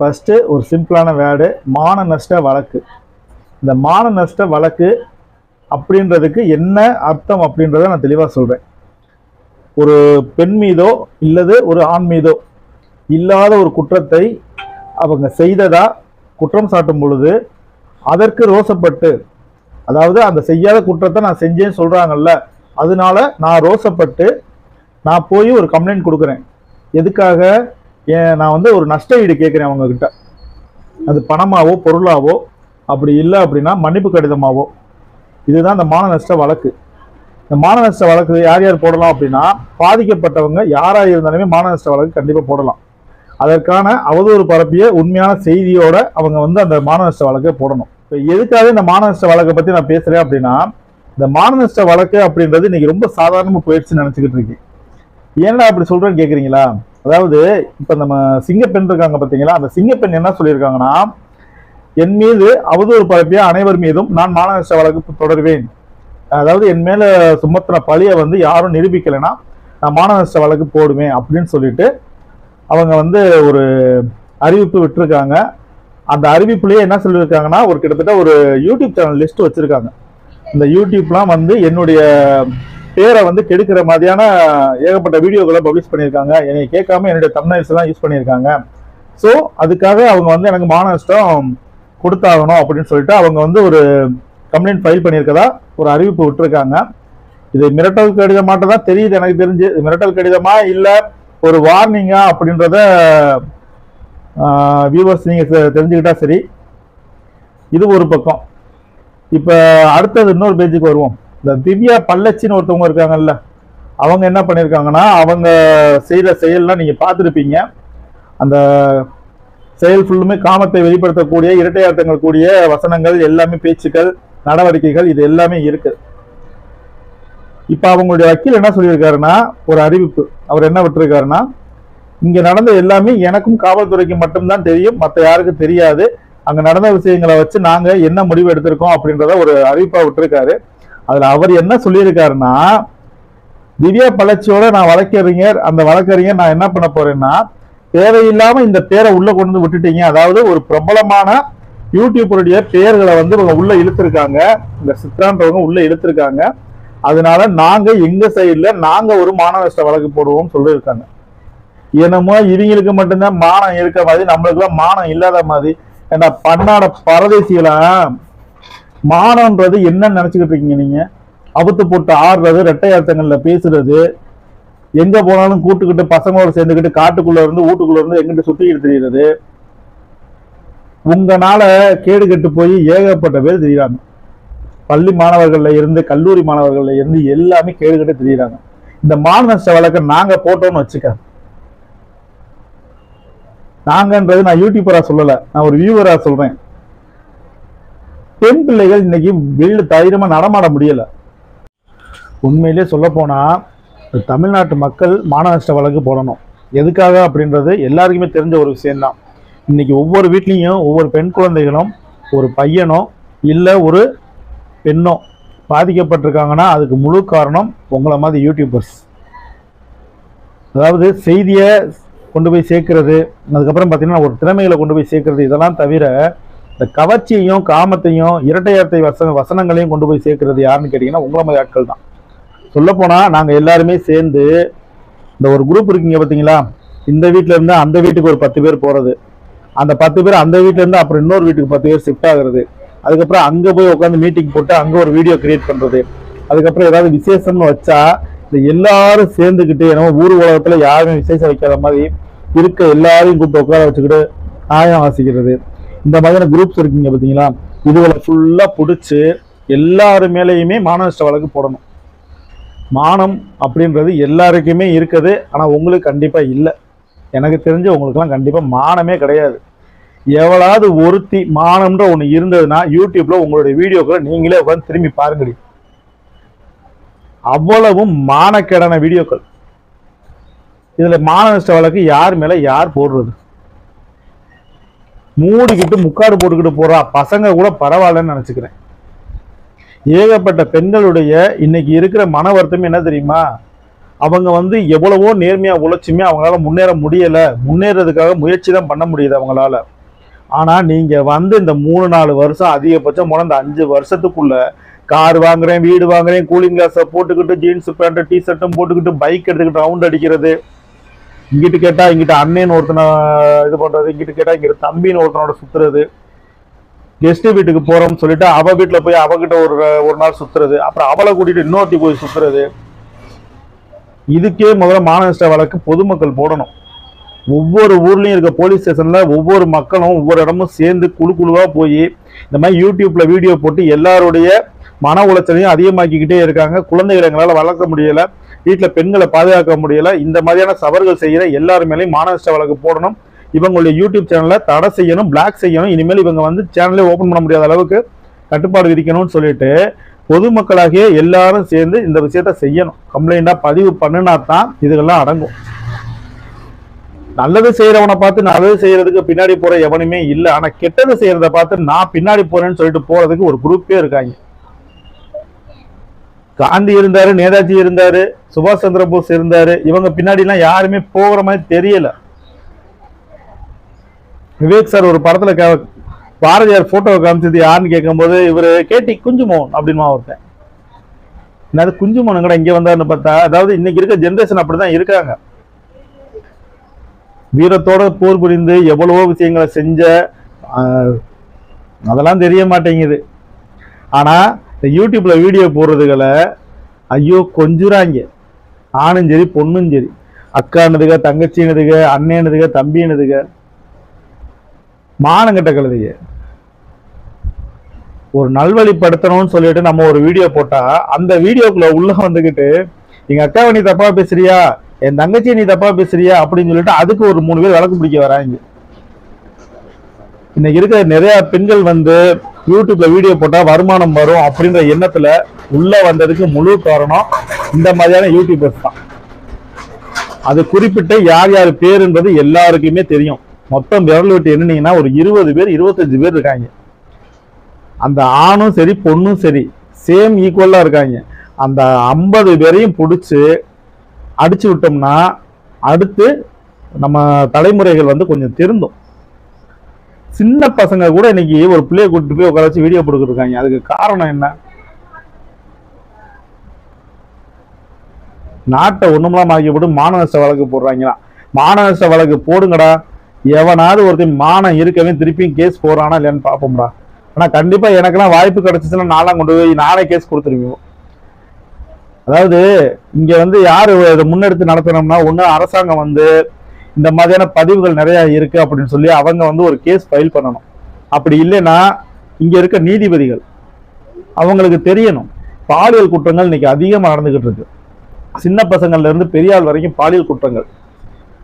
First ஒரு சிம்பிளான word மான நஷ்ட வழக்கு. இந்த மான நஷ்ட வழக்கு அப்படின்றதுக்கு என்ன அர்த்தம் அப்படின்றத நான் தெளிவாக சொல்கிறேன் ஒரு பெண் மீதோ இல்லது ஒரு ஆண் மீதோ இல்லாத ஒரு குற்றத்தை அவங்க செய்ததா குற்றம் சாட்டும் பொழுது அதற்கு ரோசப்பட்டு அதாவது அந்த செய்யாத குற்றத்தை நான் செஞ்சேன்னு சொல்கிறாங்கல்ல அதனால நான் ரோசப்பட்டு நான் போய் ஒரு கம்ப்ளைண்ட் கொடுக்குறேன். எதுக்காக? ஏன் நான் வந்து ஒரு நஷ்ட ஈடு கேட்குறேன் அவங்கக்கிட்ட அது பணமாவோ பொருளாவோ அப்படி இல்லை அப்படின்னா மன்னிப்பு கடிதமாவோ. இதுதான் இந்த மான நஷ்ட வழக்கு. இந்த மான நஷ்ட வழக்கு யார் யார் போடலாம் அப்படின்னா பாதிக்கப்பட்டவங்க யாராக இருந்தாலுமே மான நஷ்ட வழக்கு கண்டிப்பாக போடலாம். அதற்கான அவதூறு பரப்பிய உண்மையான செய்தியோட அவங்க வந்து அந்த மான நஷ்ட வழக்கை போடணும். இப்போ எதுக்காக இந்த மான நஷ்ட வழக்கை பற்றி நான் பேசுகிறேன் அப்படின்னா இந்த மான நஷ்ட வழக்கு அப்படின்றது இன்னைக்கு ரொம்ப சாதாரணமாக போயிடுச்சுன்னு நினச்சிக்கிட்டு இருக்கேன். ஏன்டா அப்படி சொல்கிறேன்னு கேட்குறீங்களா அதாவது இப்போ நம்ம சிங்கப்பெண் இருக்காங்க பார்த்தீங்களா அந்த சிங்கப்பெண் என்ன சொல்லியிருக்காங்கன்னா என் மீது அவதூறு பரப்பிய அனைவர் மீதும் நான் மான வழக்கு தொடருவேன். அதாவது என் மேல சுமத்தின பழியை வந்து யாரும் நிரூபிக்கலைன்னா நான் மான வழக்கு போடுவேன் அப்படின்னு சொல்லிட்டு அவங்க வந்து ஒரு அறிவிப்பு விட்டுருக்காங்க. அந்த அறிவிப்புலேயே என்ன சொல்லியிருக்காங்கன்னா ஒரு கிட்டத்தட்ட ஒரு யூடியூப் சேனல் லிஸ்ட் வச்சிருக்காங்க. இந்த யூடியூப்லாம் வந்து என்னுடைய பேரை வந்து கெடுக்கிற மாதிரியான ஏகப்பட்ட வீடியோக்களை பப்ளிஷ் பண்ணியிருக்காங்க. என்னை கேட்காம என்னுடைய தம்னைல்ஸ் எல்லாம் யூஸ் பண்ணியிருக்காங்க. ஸோ அதுக்காக அவங்க வந்து எனக்கு மானஸ்டம் கொடுத்தாகணும் அப்படின்னு சொல்லிட்டு அவங்க வந்து ஒரு கம்ப்ளைண்ட் ஃபைல் பண்ணியிருக்கதா ஒரு அறிவிப்பு விட்டுருக்காங்க. இது மிரட்டல் கடிதமாட்ட தான் தெரியுது எனக்கு தெரிஞ்சு. இது மிரட்டல் கடிதமா இல்லை ஒரு வார்னிங்கா அப்படின்றத வியூவர்ஸ் நீங்கள் தெரிஞ்சுக்கிட்டா சரி. இது ஒரு பக்கம். இப்போ அடுத்தது இன்னொரு பேஜுக்கு வருவோம். இந்த திவ்யா பல்லச்சின்னு ஒருத்தவங்க இருக்காங்கல்ல அவங்க என்ன பண்ணியிருக்காங்கன்னா அவங்க செய்கிற செயல்லாம் நீங்கள் பார்த்துருப்பீங்க. அந்த செயல் ஃபுல்லுமே காமத்தை வெளிப்படுத்தக்கூடிய இரட்டை அர்த்தங்கள் கூடிய வசனங்கள் எல்லாமே பேச்சுக்கள் நடவடிக்கைகள் இது எல்லாமே இருக்குது இப்போ அவங்களுடைய வக்கீல் என்ன சொல்லியிருக்காருன்னா ஒரு அறிவிப்பு. அவர் என்ன விட்டுருக்காருன்னா இங்கே நடந்த எல்லாமே எனக்கும் காவல்துறைக்கு மட்டும்தான் தெரியும் மற்ற யாருக்கும் தெரியாது. அங்கே நடந்த விஷயங்களை வச்சு நாங்கள் என்ன முடிவு எடுத்திருக்கோம் அப்படின்றத ஒரு அறிவிப்பாக விட்டுருக்காரு. அதுல அவர் என்ன சொல்லியிருக்காருன்னா திவ்யா பழச்சியோட நான் வழக்கறிஞர் அந்த வழக்கறிஞர் நான் என்ன பண்ண போறேன்னா தேவையில்லாம இந்த பேரை உள்ள கொண்டு வந்து விட்டுட்டீங்க. அதாவது ஒரு பிரபலமான யூடியூபருடைய பெயர்களை வந்து இவங்க உள்ள இழுத்துருக்காங்க. இந்த சித்ரான்றவங்க உள்ள இழுத்துருக்காங்க. அதனால நாங்க எங்க சைடுல நாங்க ஒரு மான வழக்கு போடுவோம் சொல்லியிருக்காங்க. என்னமோ இவங்களுக்கு மட்டும்தான் மானம் இருக்க மாதிரி நம்மளுக்குலாம் மானம் இல்லாத மாதிரி ஏன்னா பன்னாட பரதேசிகளா? மானம்ன்றது என்னன்னு நினச்சிக்கிட்டு இருக்கீங்க நீங்கள் அவுத்து போட்டு ஆடுறது ரெட்டை அர்த்தங்களில் பேசுறது எங்கே போனாலும் கூட்டுக்கிட்டு பசங்களோட சேர்ந்துக்கிட்டு காட்டுக்குள்ளே இருந்து வீட்டுக்குள்ளே இருந்து எங்கிட்ட சுற்றிக்கிட்டு தெரியுறது. உங்களால் கேடு கெட்டு போய் ஏகப்பட்ட பேர் தெரியுறாங்க. பள்ளி மாணவர்களில் இருந்து கல்லூரி மாணவர்களில் இருந்து எல்லாமே கேடு கெட்டு தெரியுறாங்க. இந்த மானநஷ்ட வழக்கை நாங்கள் போட்டோம்னு வச்சுக்க. நாங்கன்றது நான் யூடியூபராக சொல்லலை. நான் ஒரு வியூவராக சொல்கிறேன் பெண் பிள்ளைகள் இன்னைக்கு வெளியில தைரியமா நடமாட முடியல. உண்மையிலே சொல்ல போனா தமிழ்நாட்டு மக்கள் மான நஷ்ட வழக்கு போடணும். எதுக்காக அப்படின்றது எல்லாருக்குமே தெரிஞ்ச ஒரு விஷயம்தான். இன்னைக்கு ஒவ்வொரு வீட்லேயும் ஒவ்வொரு பெண் குழந்தைகளும் ஒரு பையனோ இல்லை ஒரு பெண்ணோ பாதிக்கப்பட்டிருக்காங்கன்னா அதுக்கு முழு காரணம் உங்களை மாதிரி யூடியூபர்ஸ் அதாவது செய்தியை கொண்டு போய் சேர்க்கறது அதுக்கப்புறம் பார்த்தீங்கன்னா ஒரு திறமைகளை கொண்டு போய் சேர்க்கறது இதெல்லாம் தவிர இந்த கவர்ச்சியையும் காமத்தையும் இரட்டையத்தை வசன வசனங்களையும் கொண்டு போய் சேர்க்கறது யாருன்னு கேட்டிங்கன்னா உங்களை மாதிரி ஆட்கள் தான். சொல்லப்போனால் நாங்கள் எல்லாருமே சேர்ந்து இந்த ஒரு குரூப் இருக்கீங்க பார்த்தீங்களா இந்த வீட்டிலேருந்து அந்த வீட்டுக்கு ஒரு பத்து பேர் போகிறது அந்த பத்து பேர் அந்த வீட்டிலேருந்து இருந்து அப்புறம் இன்னொரு வீட்டுக்கு பத்து பேர் ஷிஃப்ட் ஆகுறது. அதுக்கப்புறம் அங்கே போய் உட்காந்து மீட்டிங் போட்டு அங்கே ஒரு வீடியோ கிரியேட் பண்ணுறது அதுக்கப்புறம் ஏதாவது விசேஷம்னு வச்சா இந்த எல்லாரும் சேர்ந்துக்கிட்டு என்னமோ ஊர் உலகத்தில் யாருமே விசேஷம் வைக்காத மாதிரி இருக்க எல்லாரையும் கூப்பிட்டு உட்கார வச்சுக்கிட்டு நியாயம் வாசிக்கிறது இந்த மாதிரியான குரூப்ஸ் இருக்கீங்க பார்த்தீங்களா இதுகளை ஃபுல்லாக பிடிச்சி எல்லாரு மேலேயுமே மானநஷ்ட வழக்கு போடணும். மானம் அப்படின்றது எல்லாருக்குமே இருக்குது. ஆனால் உங்களுக்கு கண்டிப்பாக இல்லை. எனக்கு தெரிஞ்சு உங்களுக்குலாம் கண்டிப்பாக மானமே கிடையாது. எவ்வளவு ஒருத்தி மானம்ன்ற ஒன்று இருந்ததுன்னா யூடியூப்ல உங்களுடைய வீடியோக்களை நீங்களே உட்காந்து திரும்பி பாருங்கடி. அவ்வளவும் மானக்கேடான வீடியோக்கள். இதில் மான நஷ்ட வழக்கு யார் மேலே யார் போடுறது? மூடிக்கிட்டு முக்காடு போட்டுக்கிட்டு போறா. பசங்க கூட பரவாயில்லன்னு நினச்சிக்கிறேன். ஏகப்பட்ட பெண்களுடைய இன்னைக்கு இருக்கிற மன வருத்தம் என்ன தெரியுமா? அவங்க வந்து எவ்வளவோ நேர்மையாக உழைச்சுமே அவங்களால முன்னேற முடியலை. முன்னேறதுக்காக முயற்சி தான் பண்ண முடியுது அவங்களால. ஆனால் நீங்கள் வந்து இந்த மூணு நாலு வருஷம் அதிகபட்சம் முடந்த இந்த அஞ்சு வருஷத்துக்குள்ள கார் வாங்குறேன் வீடு வாங்குறேன் கூலிங் கிளாஸை போட்டுக்கிட்டு ஜீன்ஸ் பேண்ட்டு டிஷர்ட்டும் போட்டுக்கிட்டு பைக் எடுத்துக்கிட்டு ரவுண்ட் அடிக்கிறது. இங்கிட்டு கேட்டா இங்கிட்ட அண்ணன் ஒருத்தனை இது பண்றது இங்கிட்டு கேட்டா இங்கிட்ட தம்பின்னு ஒருத்தனோட சுத்துறது. கெஸ்ட் வீட்டுக்கு போறோம்னு சொல்லிட்டு அவ வீட்டுல போய் அவகிட்ட ஒரு ஒரு நாள் சுத்துறது. அப்புறம் அவளை கூட்டிட்டு இன்னொருத்தி போய் சுத்துறது. இதுக்கே முதல்ல மாநகர வழக்கு பொதுமக்கள் போடணும். ஒவ்வொரு ஊர்லயும் இருக்க போலீஸ் ஸ்டேஷன்ல ஒவ்வொரு மக்களும் ஒவ்வொரு இடமும் சேர்ந்து குழு குழுவா போய் இந்த மாதிரி யூடியூப்ல வீடியோ போட்டு எல்லாருடைய மன உளைச்சலையும் அதிகமாக்கிக்கிட்டே இருக்காங்க. குழந்தைகள் எங்களால் வளர்க்க முடியலை. வீட்டில் பெண்களை பாதுகாக்க முடியல இந்த மாதிரியான சவர்கள் செய்கிற எல்லார் மேலேயும் மாநகராஷ்டிரா வழக்கு போடணும். இவங்களுடைய யூடியூப் சேனலை தடை செய்யணும் பிளாக் செய்யணும். இனிமேல் இவங்க வந்து சேனலே ஓப்பன் பண்ண முடியாத அளவுக்கு கட்டுப்பாடு விதிக்கணும்னு சொல்லிட்டு பொதுமக்களாகிய எல்லாரும் சேர்ந்து இந்த விஷயத்த செய்யணும். கம்ப்ளைண்டாக பதிவு பண்ணுனா தான் இதுகெல்லாம் அடங்கும். நல்லது செய்யறவனை பார்த்து நல்லது செய்யறதுக்கு பின்னாடி போற எவனுமே இல்லை. ஆனா கெட்டது செய்யறத பார்த்து நான் பின்னாடி போறேன்னு சொல்லிட்டு போறதுக்கு ஒரு குரூப்பே இருக்காங்க. காந்தி இருந்தாரு நேதாஜி இருந்தாரு சுபாஷ் சந்திர போஸ் இருந்தாரு. இவங்க பின்னாடிலாம் யாருமே போகிற மாதிரி தெரியல. விவேக் சார் ஒரு படத்துல பாரதியார் போட்டோவை காமிச்சது யாருன்னு கேட்கும்போது இவர் கேட்டி குஞ்சுமோன் அப்படின்மா ஒருத்தன் என்னது குஞ்சுமோன் கூட இங்கே வந்தாருன்னு பார்த்தா அதாவது இன்னைக்கு இருக்க ஜென்ரேஷன் அப்படிதான் இருக்காங்க. வீரத்தோட போர் புரிந்து எவ்வளவோ விஷயங்களை செஞ்ச அதெல்லாம் தெரிய மாட்டேங்குது. ஆனால் இந்த யூடியூப்ல வீடியோ போடுறதுகளை ஐயோ கொஞ்சுறாங்க. ஆணும் சரி பொண்ணும் சரி. அக்கானதுக தங்கச்சினதுக அண்ணனுதுக தம்பினதுக மானங்கட்ட கழுதுக. ஒரு நல்வழிப்படுத்தணும்னு சொல்லிட்டு நம்ம ஒரு வீடியோ போட்டா அந்த வீடியோக்குள்ள உள்ள வந்துகிட்டு எங்க அக்காவை நீ தப்பா பேசுறியா? என் தங்கச்சியை நீ தப்பா பேசுறியா? அப்படின்னு சொல்லிட்டு அதுக்கு ஒரு மூணு பேர் வழக்கு பிடிக்க வராங்க. இன்னைக்கு இருக்கிற நிறைய பெண்கள் வந்து யூடியூப்ல வீடியோ போட்டா வருமானம் வரும் அப்படின்ற எண்ணத்துல உள்ள வந்ததுக்கு முழு காரணம் இந்த மாதிரியான யூடியூபர்ஸ் தான். அது குறிப்பிட்ட யார் யார் பேருன்றது எல்லாருக்குமே தெரியும். மொத்தம் விரல் விட்டு எண்ணினீங்கன்னா ஒரு இருபது பேர் இருபத்தஞ்சு பேர் இருக்காங்க. அந்த ஆணும் சரி பொண்ணும் சரி சேம் ஈக்குவலா இருக்காங்க. அந்த ஐம்பது பேரையும் பிடிச்சி அடிச்சு விட்டோம்னா அடுத்து நம்ம தலைமுறைகள் வந்து கொஞ்சம் திருந்தும். சின்ன பசங்க கூட இன்னைக்கு ஒரு பிள்ளைய கூட்டிட்டு போய் உட்கார வச்சு வீடியோ போட்டுக்கிட்டு அதுக்கு காரணம் என்ன? நாட்டை ஒண்ணுமெல்லாம் ஆக்கி போட்டு மானநஷ்ட வழக்கு போடுறாங்களா? மானநஷ்ட வழக்கு போடுங்கடா. எவனாவது ஒருத்தன் மானம் இருக்கவே திருப்பியும் கேஸ் போடுறானா இல்லையான்னு பார்ப்போம்டா. ஆனா கண்டிப்பா எனக்கெல்லாம் வாய்ப்பு கிடைச்சிச்சுன்னா நான்லாம் கொண்டு போய் நானே கேஸ் கொடுத்துருவோம் அதாவது இங்க வந்து யாரு இதை முன்னெடுத்து நடத்தணும்னா ஒண்ணு அரசாங்கம் வந்து இந்த மாதிரியான பதிவுகள் நிறைய இருக்கு அப்படின்னு சொல்லி அவங்க வந்து ஒரு கேஸ் ஃபைல் பண்ணணும். அப்படி இல்லைன்னா இங்க இருக்க நீதிபதிகள் அவங்களுக்கு தெரியணும். பாலியல் குற்றங்கள் இன்னைக்கு அதிகமாக நடந்துகிட்டு இருக்கு. சின்ன பசங்கள்ல இருந்து பெரியாள் வரைக்கும் பாலியல் குற்றங்கள்.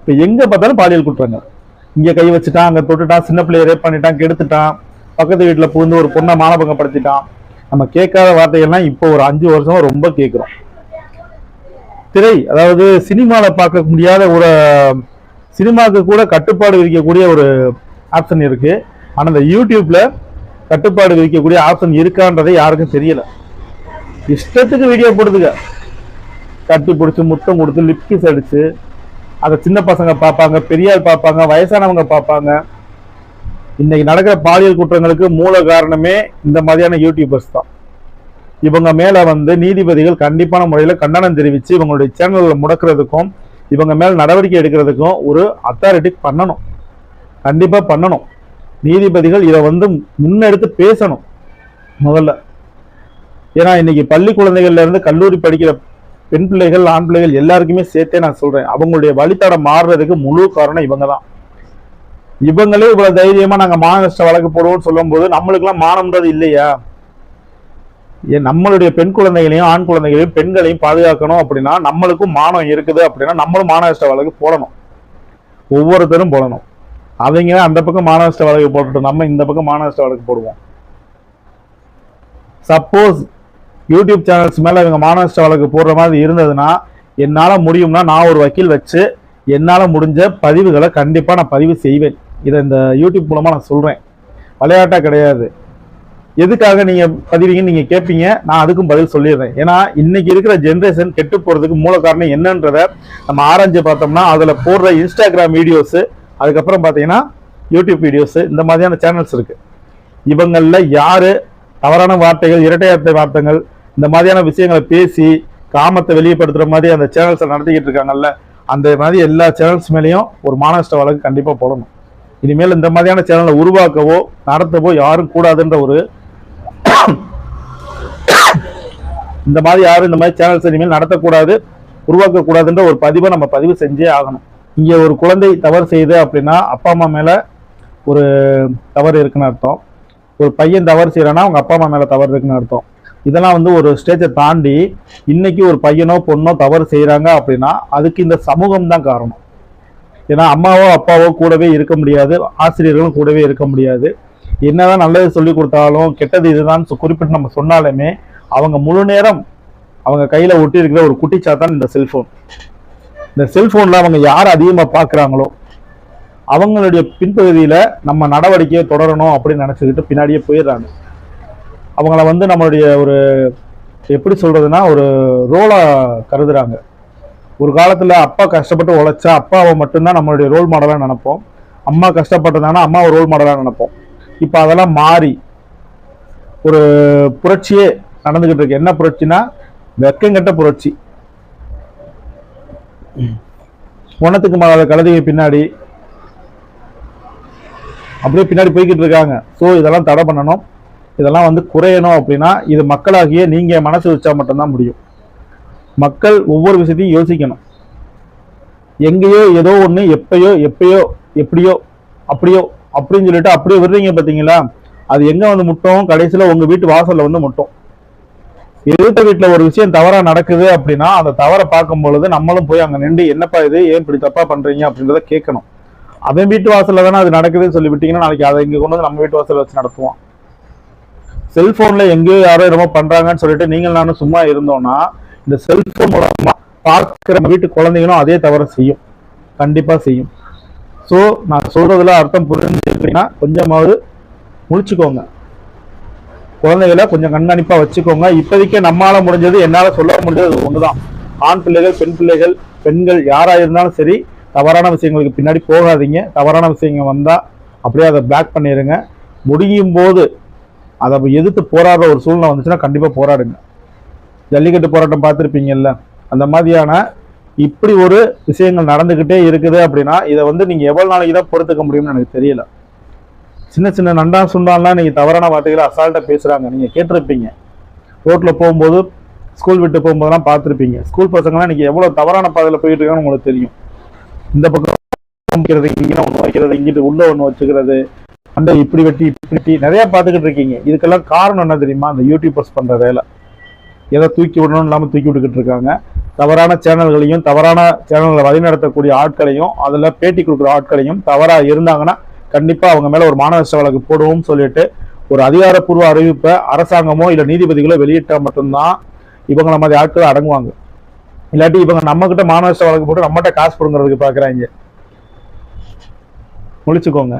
இப்போ எங்க பார்த்தாலும் பாலியல் குற்றங்கள். இங்க கை வச்சுட்டான் அங்கே தொட்டுட்டான் சின்ன பிள்ளைய ரேப் பண்ணிட்டான் கெடுத்துட்டான் பக்கத்து வீட்டில் புகுந்து ஒரு பொண்ணை மானபங்கப்படுத்திட்டான். நம்ம கேட்காத வார்த்தைகள்லாம் இப்போ ஒரு அஞ்சு வருஷமா ரொம்ப கேட்குறோம். திரை அதாவது சினிமாவில் பார்க்க முடியாத ஒரு சினிமாவுக்கு கூட கட்டுப்பாடு விதிக்கக்கூடிய ஒரு ஆப்ஷன் இருக்கு. ஆனால் இந்த யூடியூப்ல கட்டுப்பாடு விதிக்கக்கூடிய ஆப்ஷன் இருக்கான்றதை யாருக்கும் தெரியல. இஷ்டத்துக்கு வீடியோ போடுதுங்க. கட்டி பிடிச்சி முத்தம் கொடுத்து லிப்கிஸ் அடிச்சு அதை சின்ன பசங்க பார்ப்பாங்க பெரியார் பார்ப்பாங்க வயசானவங்க பார்ப்பாங்க. இன்னைக்கு நடக்கிற பாலியல் குற்றங்களுக்கு மூல காரணமே இந்த மாதிரியான யூடியூபர்ஸ் தான். இவங்க மேல வந்து நீதிபதிகள் கண்டிப்பான முறையில் கண்டனம் தெரிவித்து இவங்களுடைய சேனல்களை முடக்கிறதுக்கும் இவங்க மேல நடவடிக்கை எடுக்கிறதுக்கும் ஒரு அத்தாரிட்டி பண்ணணும். கண்டிப்பா பண்ணணும். நீதிபதிகள் இதை வந்து முன்னெடுத்து பேசணும். முதல்ல. ஏன்னா இன்னைக்கு பள்ளி குழந்தைகள்ல இருந்து கல்லூரி படிக்கிற பெண் பிள்ளைகள் ஆண் பிள்ளைகள் எல்லாருக்குமே சேர்த்தே நான் சொல்றேன். அவங்களுடைய வழித்தடம் மாறுறதுக்கு முழு காரணம் இவங்க தான். இவங்களே இவ்வளவு தைரியமா நாங்க மான வழக்கு போடுவோம்னு சொல்லும்போது நம்மளுக்கெல்லாம் மானம்ன்றது இல்லையா? நம்மளுடைய பெண் குழந்தைகளையும் ஆண் குழந்தைகளையும் பெண்களையும் பாதுகாக்கணும் அப்படின்னா நம்மளுக்கும் மானம் இருக்குது அப்படின்னா நம்மளும் மான வழக்கு போடணும். ஒவ்வொருத்தரும் போடணும். அவங்க அந்த பக்கம் மான வழக்கு போட்டுட்டு நம்ம இந்த பக்கம் மான வழக்கு போடுவோம். சப்போஸ் யூடியூப் சேனல்ஸ் மேலே இவங்க மான வழக்கு போடுற மாதிரி இருந்ததுன்னா என்னால் முடியும்னா நான் ஒரு வக்கீல் வச்சு என்னால் முடிஞ்ச பதிவுகளை கண்டிப்பாக நான் பதிவு செய்வேன். இதை இந்த யூடியூப் மூலமாக நான் சொல்கிறேன் விளையாட்டாக கிடையாது. எதுக்காக நீங்க பதிவீங்கன்னு நீங்க கேட்பீங்க நான் அதுக்கும் பதில் சொல்லிடுறேன். ஏன்னா இன்னைக்கு இருக்கிற ஜென்ரேஷன் கெட்டு போறதுக்கு மூல காரணம் என்னன்றத நம்ம ஆராய்ஞ்சு பார்த்தோம்னா அதுல போடுற இன்ஸ்டாகிராம் வீடியோஸ் அதுக்கப்புறம் பார்த்தீங்கன்னா யூடியூப் வீடியோஸ் இந்த மாதிரியான சேனல்ஸ் இருக்கு. இவங்கள யாரு? தவறான வார்த்தைகள் இரட்டையார்த்தை வார்த்தைகள் இந்த மாதிரியான விஷயங்களை பேசி காமத்தை வெளிப்படுத்துற மாதிரி அந்த சேனல்ஸை நடத்திக்கிட்டு இருக்காங்கல்ல அந்த மாதிரி எல்லா சேனல்ஸ் மேலேயும் ஒரு மானஸ்ட வழக்கு கண்டிப்பா போடணும். இனிமேல் இந்த மாதிரியான சேனலை உருவாக்கவோ நடத்தவோ யாரும் கூடாதுன்ற ஒரு இந்த மாதிரி யாரும் இந்த மாதிரி சேனல்ஸ் இனிமேல் நடத்தக்கூடாது உருவாக்கக்கூடாதுன்ற ஒரு பதிவை நம்ம பதிவு செஞ்சே ஆகணும். இங்கே ஒரு குழந்தை தவறு செய்யுது அப்படின்னா அப்பா அம்மா மேலே ஒரு தவறு இருக்குன்னு அர்த்தம். ஒரு பையன் தவறு செய்கிறான்னா அவங்க அப்பா அம்மா மேலே தவறு இருக்குன்னு அர்த்தம். இதெல்லாம் வந்து ஒரு ஸ்டேஜை தாண்டி இன்னைக்கு ஒரு பையனோ பொண்ணோ தவறு செய்கிறாங்க அப்படின்னா அதுக்கு இந்த சமூகம் தான் காரணம். ஏன்னா அம்மாவோ அப்பாவோ கூடவே இருக்க முடியாது ஆசிரியர்களும் கூடவே இருக்க முடியாது. என்னதான் நல்லது சொல்லி கொடுத்தாலும் கெட்டது இதுதான் குறிப்பிட்டு நம்ம சொன்னாலுமே அவங்க முழு நேரம் அவங்க கையில ஒட்டி இருக்கிற ஒரு குட்டிச்சாத்தான் இந்த செல்போன் இந்த செல்போன்ல அவங்க யார் அதிகமா பார்க்குறாங்களோ அவங்களுடைய பின்பகுதியில நம்ம நடவடிக்கையை தொடரணும் அப்படின்னு நினைச்சுக்கிட்டு பின்னாடியே போயிடுறாங்க. அவங்கள வந்து நம்மளுடைய ஒரு எப்படி சொல்றதுன்னா ஒரு ரோலா கருதுறாங்க. ஒரு காலத்துல அப்பா கஷ்டப்பட்டு உழைச்சா அப்பாவை மட்டும்தான் நம்மளுடைய ரோல் மாடலாக நினைப்போம். அம்மா கஷ்டப்பட்டதானா அம்மாவை ரோல் மாடலாக நினைப்போம். இப்போ அதெல்லாம் மாறி ஒரு புரட்சியே நடந்துகிட்டு இருக்கு. என்ன புரட்சினா வெக்கங்கட்ட புரட்சி. ஒன்றத்துக்கு மாறாத கழுதைங்க பின்னாடி அப்படியே பின்னாடி போய்கிட்டு இருக்காங்க. ஸோ இதெல்லாம் தடை பண்ணணும். இதெல்லாம் வந்து குறையணும் அப்படின்னா இது மக்களாகிய நீங்க மனசு வச்சா மட்டும்தான் முடியும். மக்கள் ஒவ்வொரு விஷயத்தையும் யோசிக்கணும். எங்கேயோ ஏதோ ஒன்று எப்பயோ எப்பயோ எப்படியோ அப்படியோ அப்படின்னு சொல்லிட்டு அப்படியே விடுறீங்க பார்த்தீங்களா அது எங்கே வந்து முட்டும்? கடைசியில் உங்கள் வீட்டு வாசலில் வந்து முட்டும். எதிர்த்த வீட்டில் ஒரு விஷயம் தவறாக நடக்குது அப்படின்னா அந்த தவறை பார்க்கும் பொழுது நம்மளும் போய் அங்கே நின்று என்னப்பா இது? ஏன் இப்படி தப்பா பண்ணுறீங்க அப்படின்றத கேட்கணும். அவன் வீட்டு வாசல்ல தானே அது நடக்குதுன்னு சொல்லி விட்டீங்கன்னா நாளைக்கு அதை இங்கே கொண்டு வந்து நம்ம வீட்டு வாசலில் வச்சு நடத்துவோம் செல்ஃபோனில் எங்கேயோ யாரோ என்னமோ பண்றாங்கன்னு சொல்லிட்டு நீங்கள் நானும் சும்மா இருந்தோம்னா இந்த செல்ஃபோன் மூலமாக பார்க்குற வீட்டு குழந்தைங்களும் அதே தவறை செய்யும். கண்டிப்பாக செய்யும். ஸோ நான் சொல்றதுல அர்த்தம் புரிஞ்சுக்கிட்டீங்கன்னா கொஞ்சமாவது முடிச்சுக்கோங்க. குழந்தைகளை கொஞ்சம் கண்காணிப்பாக வச்சுக்கோங்க. இப்போதைக்கு நம்மளால் முடிஞ்சது என்னால் சொல்ல முடிஞ்சது ஒன்று தான் ஆண் பிள்ளைகள் பெண் பிள்ளைகள் பெண்கள் யாராக இருந்தாலும் சரி தவறான விஷயங்களுக்கு பின்னாடி போகாதீங்க. தவறான விஷயங்கள் வந்தால் அப்படியே அதை பிளாக் பண்ணிடுங்க முடியும் போது அதை எதிர்த்து போராடுற ஒரு சூழ்நிலை வந்துச்சுன்னா கண்டிப்பாக போராடுங்க. ஜல்லிக்கட்டு போராட்டம் பார்த்துருப்பீங்கல்ல அந்த மாதிரியான இப்படி ஒரு விஷயங்கள் நடந்துக்கிட்டே இருக்குது அப்படின்னா இதை வந்து நீங்கள் எவ்வளோ நாளைக்கு தான் பொறுத்துக்க முடியும்னு எனக்கு தெரியல. சின்ன சின்ன நண்டா சுண்டான்லாம் நீங்கள் தவறான வார்த்தைகளை அசால்ட்டாக பேசுகிறாங்க நீங்கள் கேட்டிருப்பீங்க. ரோட்டில் போகும்போது ஸ்கூல் விட்டு போகும்போதெல்லாம் பார்த்துருப்பீங்க. ஸ்கூல் பசங்களாம் இன்றைக்கி எவ்வளோ தவறான பாதையில் போயிட்டு இருக்காங்கன்னு உங்களுக்கு தெரியும். இந்த பக்கம் வைக்கிறது இங்கே ஒன்று வைக்கிறது இங்கிட்டு உள்ளே ஒன்று வச்சுக்கிறது அந்த இப்படி வெட்டி இப்படி வெட்டி நிறையா பார்த்துக்கிட்டு இருக்கீங்க. இதுக்கெல்லாம் காரணம் என்ன தெரியுமா? அந்த யூடியூபர்ஸ் பண்ணுற வேலை. எதை தூக்கி விடணும் இல்லாமல் தூக்கி விட்டுக்கிட்டு இருக்காங்க. தவறான சேனல்களையும் தவறான சேனல்களை வழிநடத்தக்கூடிய ஆட்களையும் அதில் பேட்டி கொடுக்குற ஆட்களையும் தவறாக இருந்தாங்கன்னா கண்டிப்பாக அவங்க மேலே ஒரு மாநகராட்சி வழக்கு போடுவோம்னு சொல்லிட்டு ஒரு அதிகாரப்பூர்வ அறிவிப்பை அரசாங்கமோ இல்லை நீதிபதிகளோ வெளியிட்டால் மட்டும்தான் இவங்க மாதிரி ஆட்கள் அடங்குவாங்க. இல்லாட்டி இவங்க நம்மக்கிட்ட கிட்ட வழக்கு போட்டு நம்மகிட்ட காசு பிடுங்கிறதுக்கு பார்க்குறாங்க முழிச்சுக்கோங்க.